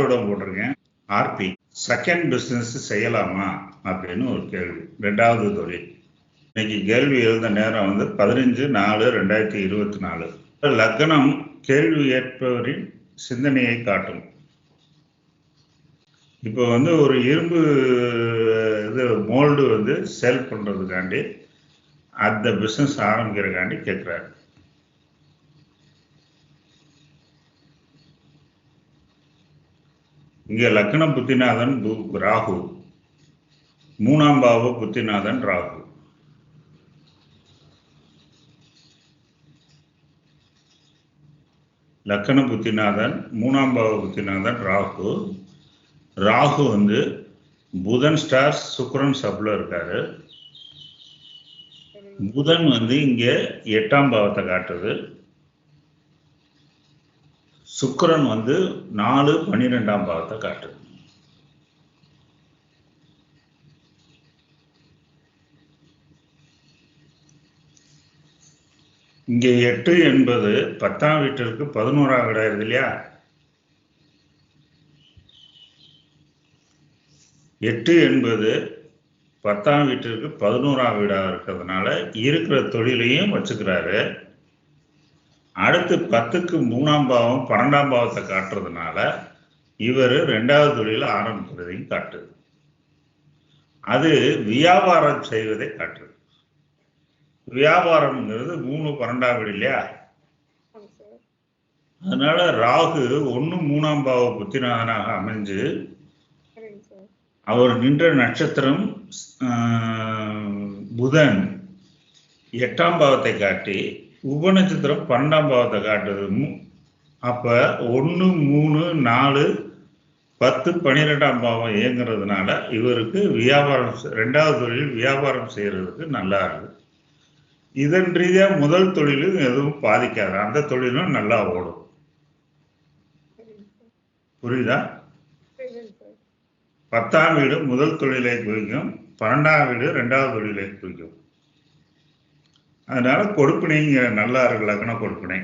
ஜாதகம் போட்டிருக்கேன்? RB. Second business செய்யலாமா? அப்படின்னு ஒரு கேள்வி. ரெண்டாவது தொழில். இன்னைக்கு கேள்வி எழுந்த நேரம் வந்து பதினஞ்சு நாலு ரெண்டாயிரத்தி இருபத்தி நாலு. லக்னம் கேள்வி ஏற்பவரின் சிந்தனையை காட்டும். இப்போ வந்து ஒரு இரும்பு இது மோல்டு வந்து சேல் பண்ணுறதுக்காண்டி அந்த பிஸ்னஸ் ஆரம்பிக்கிறக்காண்டி கேட்குறாரு இங்கே லக்ன புத்திநாதன் ராகு. மூணாம் பாவ புத்திநாதன் ராகு. லக்கண புத்திநாதன் மூணாம் பாவ புத்திநாதன் ராகு. ராகு வந்து புதன் ஸ்டார் சுக்ரன் சப்ல இருக்காரு. புதன் வந்து இங்கே எட்டாம் பாவத்தை காட்டுது. சுக்கரன் வந்து நாலு பன்னிரெண்டாம் பாவத்தை காட்டுது. இங்கே எட்டு என்பது பத்தாம் வீட்டிற்கு பதினோராம் இடம் இருக்கு இல்லையா? எட்டு என்பது பத்தாம் வீட்டிற்கு பதினோராம் வீடாக இருக்கிறதுனால இருக்கிற தொழிலையும் வச்சுக்கிறாரு. அடுத்து பத்துக்கு மூணாம் பாவம் பன்னெண்டாம் பாவத்தை காட்டுறதுனால இவர் ரெண்டாவது தொழில ஆரம்பிக்கிறதையும் காட்டுது. அது வியாபாரம் செய்வதை காட்டுது. வியாபாரம்ங்கிறது மூணு பன்னெண்டாம் வீடு இல்லையா? அதனால ராகு ஒன்று மூணாம் பாவ புத்திநாதனாக அமைஞ்சு அவர் நின்ற நட்சத்திரம் ஆஹ், புதன் எட்டாம் பாவத்தை காட்டி உபநட்சத்திரம் பன்னெண்டாம் பாவத்தை காட்டுது. அப்போ அப்ப ஒன்று மூணு நாலு பத்து பன்னிரெண்டாம் பாவம் இயங்குறதுனால இவருக்கு வியாபாரம் செ- ரெண்டாவது தொழில் வியாபாரம் செய்யறதுக்கு நல்லா இருக்கு. இதன் ரீதியாக முதல் தொழிலும் எதுவும் பாதிக்காது. அந்த தொழிலும் நல்லா ஓடும். புரியுதா? பத்தாம் வீடு முதல் தொழிலை குறிக்கும் பன்னெண்டாம் வீடு ரெண்டாவது தொழிலை குறிக்கும். அதனால கொடுப்பினைங்கிற நல்லா இருக்கு லக்ன கொடுப்பினை.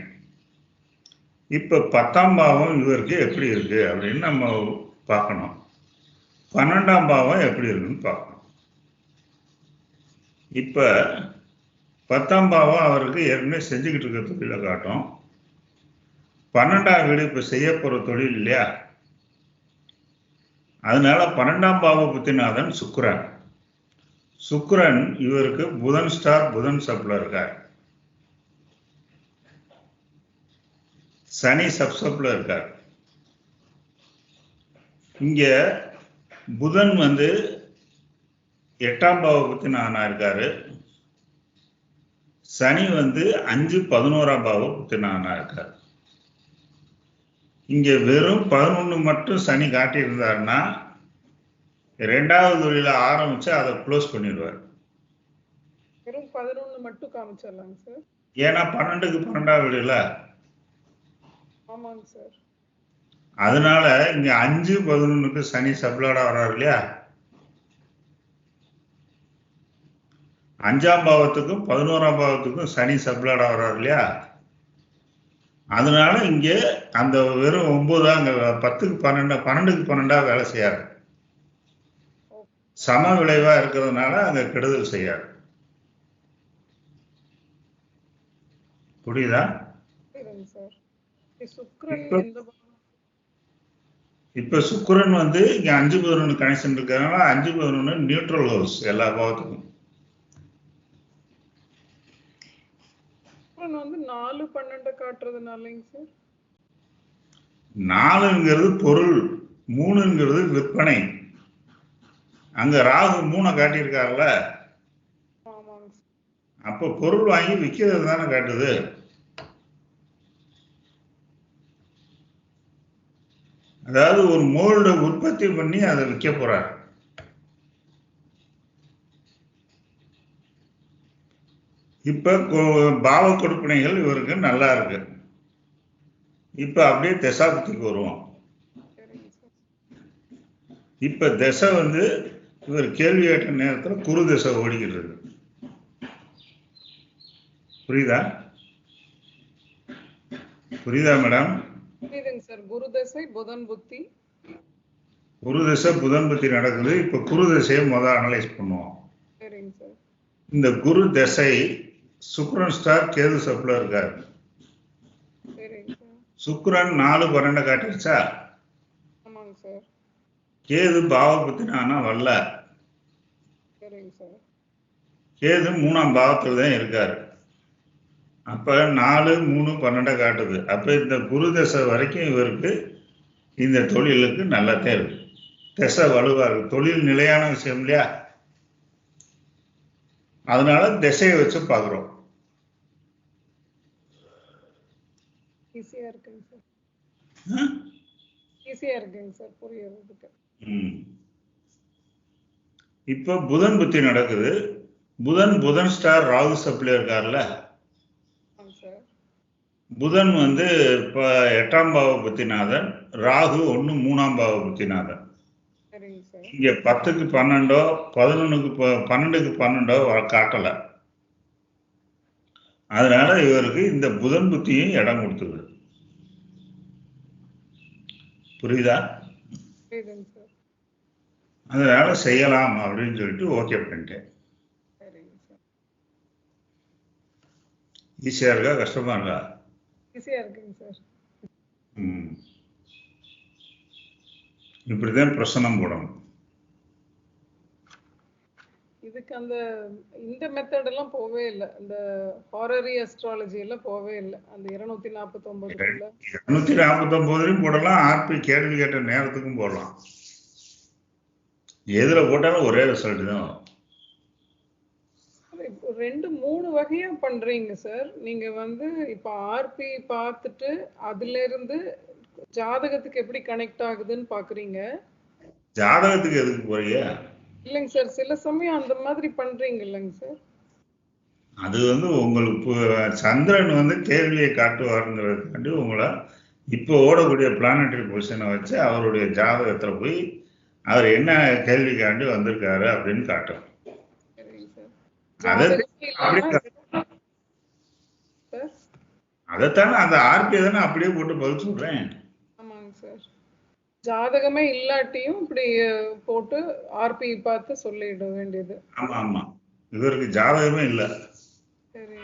இப்ப பத்தாம் பாவம் இவருக்கு எப்படி இருக்கு அப்படின்னு நம்ம பார்க்கணும். பன்னெண்டாம் பாவம் எப்படி இருக்குன்னு பார்க்கணும். இப்ப பத்தாம் பாவம் அவருக்கு ஏற்கனவே செஞ்சுக்கிட்டு இருக்க தொழிலை காட்டும். பன்னெண்டாம் வீடு இப்ப செய்ய போற தொழில் இல்லையா? அதனால பன்னெண்டாம் பாவ புத்திநாதன் சுக்கிரன். சுக்ரன் இவருக்கு புதன் ஸ்டார் புதன் சப்ல இருக்கார். சனி சப்சப்ல இருக்கார். இங்க புதன் வந்து எட்டாம் பாவ ஆனா இருக்காரு. சனி வந்து அஞ்சு பதினோராம் பாவ ஆனா இருக்காரு. இங்க வெறும் பதினொன்னு மட்டும் சனி காட்டியிருந்தாருன்னா ரெண்டாவது தொழில ஆரம்பிச்சு அதை க்ளோஸ் பண்ணிடுவார். வெறும் பதினொன்று மட்டும் காமிச்சிடலாங்க சார். ஏன்னா பன்னெண்டுக்கு பன்னெண்டாவது வீடுல. ஆமாங்க சார். அதனால இங்க அஞ்சு பதினொன்னுக்கு சனி சப்ளாடா வர்றாரு இல்லையா? அஞ்சாம் பாவத்துக்கும் பதினோராம் பாவத்துக்கும் சனி சப்ளாடா வர்றாரு இல்லையா? அதனால இங்க அந்த வெறும் ஒன்பதா அங்க பத்துக்கு பன்னெண்டா பன்னெண்டுக்கு பன்னெண்டா வேலை செய்யாது சம விளைவா இருக்கிறதுனால அங்க கெடுதல் செய்யாது. புரியுதா? இப்ப- சுக்கிரன் வந்து இங்க அஞ்சு பதினொன்று கனெக்ஷன் இருக்கிறதுனால அஞ்சு பதினொன்று நியூட்ரல் ஹவுஸ் எல்லா பாவத்துக்கும் வந்து நாலு பன்னெண்டு காட்டுறதுனாலங்க சார். நாலுங்கிறது பொருள் மூணுங்கிறது விற்பனை. அங்க ராகு மூணை காட்டியிருக்காருல்ல? அப்ப பொருள் வாங்கி விற்கிறது தானே காட்டுது. அதாவது ஒரு மோல்ட உற்பத்தி பண்ணி அதை விற்க போறார். இப்ப பாவ கொடுப்பினைகள் இவருக்கு நல்லா இருக்கு. இப்ப அப்படியே தசாபத்திக்கு வருவோம். இப்ப திசை வந்து இவர் கேள்வி கேட்ட நேரத்துல குரு திசை ஓடிக்கிட்டு இருக்கு புரியுதா? புரியுதா மேடம்? குரு தசை புதன் புத்தி. குரு தசை புதன் பத்தி நடக்குது. இப்ப குரு தசையை முதல் அனலைஸ் பண்ணுவோம். இந்த குரு தசை சுக்ரன் ஸ்டார் கேது சப்ல இருக்காரு. சுக்கிரன் நாலு பன்னெண்டு காட்டிடுச்சா சார். கேது பாவ பத்தினானா வரல கேது மூணாம் பாவத்துல தான் இருக்காரு. அப்ப நாலு மூணு பன்னெண்டை காட்டுது. அப்ப இந்த குரு தசை வரைக்கும் இவருக்கு இந்த தொழிலுக்கு நல்லதே இருக்கு திசை வலுவா இருக்கு தொழில் நிலையான விஷயம் இல்லையா? அதனால திசையை வச்சு பார்க்குறோம். ஈஸியா இருக்குங்க சார். ஈஸியா இருக்குங்க சார். புரியறதுக்கு. இப்போ புதன் புத்தி நடக்குது. புதன் புதன் ஸ்டார் ராகு சப்ல இருக்கார்ல? புதன் வந்து இப்போ எட்டாம் பாவ புத்திநாதன் ராகு ஒன்று மூணாம் பாவ புத்திநாதன். இங்க பத்துக்கு பன்னெண்டோ பதினொன்னுக்கு பன்னெண்டுக்கு பன்னெண்டோ காட்டல. அதனால இவருக்கு இந்த புதன் புத்தியும் இடம் கொடுத்துருது புரியுதா? அதனால செய்யலாம் அப்படின்னு சொல்லிட்டு ஓகே பண்ணிட்டேன். ஈஸியா இருக்கா? கஷ்டமா இருக்கா? ஈஸியா இருக்குங்க சார். இப்படிதான் பிரசனம் போடணும். இதுக்கு அந்த இந்த மெத்தட் எல்லாம் போவே இல்லை. இந்த ஹாரரி அஸ்ட்ராலஜி எல்லாம் போவே இல்லை. அந்த இருநூத்தி நாற்பத்தி ஒன்பதுக்குள்ள இருநூத்தி நாற்பத்தி ஒன்பதுலையும் போடலாம். ஆர்பி கேள்வி கேட்ட நேரத்துக்கும் போடலாம். எதுல போட்டாலும் ஒரே ரிசல்ட் தான் ரெண்டு மூணு வகையா பண்றீங்க சார் நீங்க வந்து இப்போ ஆர்பி பார்த்துட்டு அதுல இருந்து ஜாதகத்துக்கு எப்படி கனெக்ட் ஆகுதுன்னு பாக்குறீங்க ஜாதகத்துக்கு எதுக்கு போறீங்க? இல்லைங்க சார் சில சமயம் அந்த மாதிரி பண்றீங்க இல்லைங்க சார்? அது வந்து உங்களுக்கு சந்திரன் வந்து கேள்வியை காட்டுவாருங்கிறதுக்காண்டி உங்களை இப்போ ஓடக்கூடிய பிளானட்டரி பொசிஷனை வச்சு அவருடைய ஜாதகத்துல போய் அவர் என்ன கேள்விக்காண்டி வந்திருக்காரு அப்படின்னு காட்டும் அதைத்தானே அந்த ஆர்பி தானே அப்படியே போட்டு பதில் சொல்றேன். ஆமாங்க சார். ஜாதகமே இல்லாட்டியும் இப்படி போட்டு ஆர்பி பார்த்து சொல்லிட வேண்டியது. ஆமா ஆமா. இவருக்கு ஜாதகமே இல்லை. சரி.